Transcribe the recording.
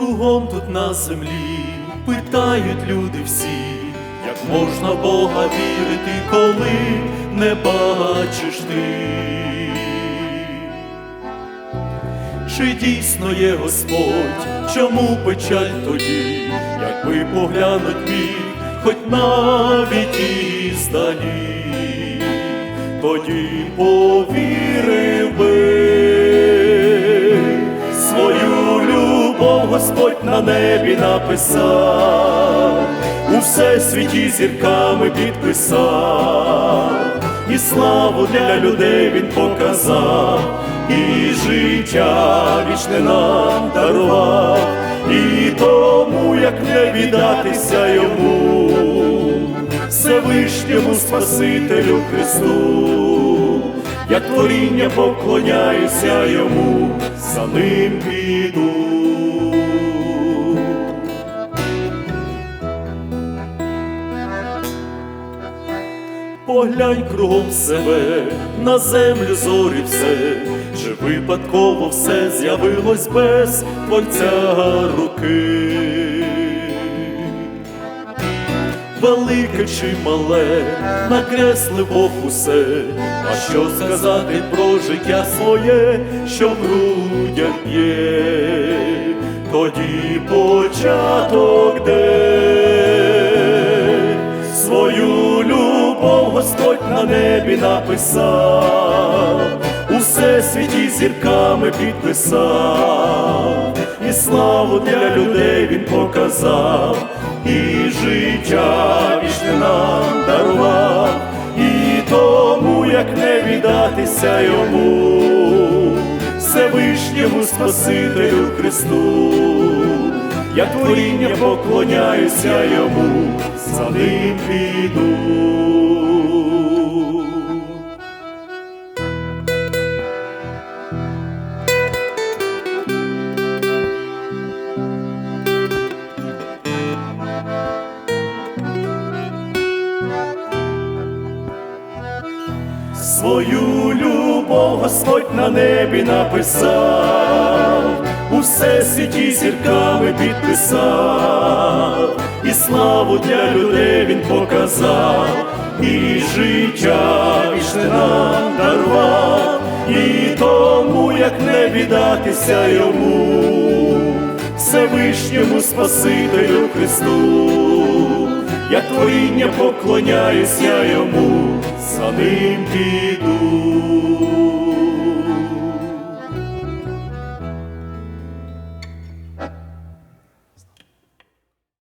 Кругом тут на землі питають люди всі, як можна Бога вірити, коли не бачиш ти. Чи дійсно є Господь, чому печаль тоді, якби поглянуть міг, хоч навіть і здалі, тоді повірив би небі написав, у всесвіті зірками підписав, і славу для людей він показав, і життя вічне нам дарував, і тому, як не віддатися йому, Всевишньому Спасителю Христу, як творіння поклоняюся йому, за ним піду. Поглянь кругом себе, на землю зорі все, чи випадково все з'явилось без творця руки. Велике чи мале, накреслив Бог усе, а що сказати про життя своє, що в грудях є, тоді початок де? Свою Господь на небі написав, усе світі зірками підписав, і славу для людей він показав, і життя вічне нам дарував, і тому, як не віддатися йому, Всевишньому Спасителю Христу, я творіння поклоняюся йому, за ним піду. Свою любов Господь на небі написав, у всесвіті зірками підписав, і славу для людей він показав, і життя вічне нам дарував, і тому, як не віддатися йому, Всевишньому Спасителю Христу, як творіння поклоняюся йому за ним піду.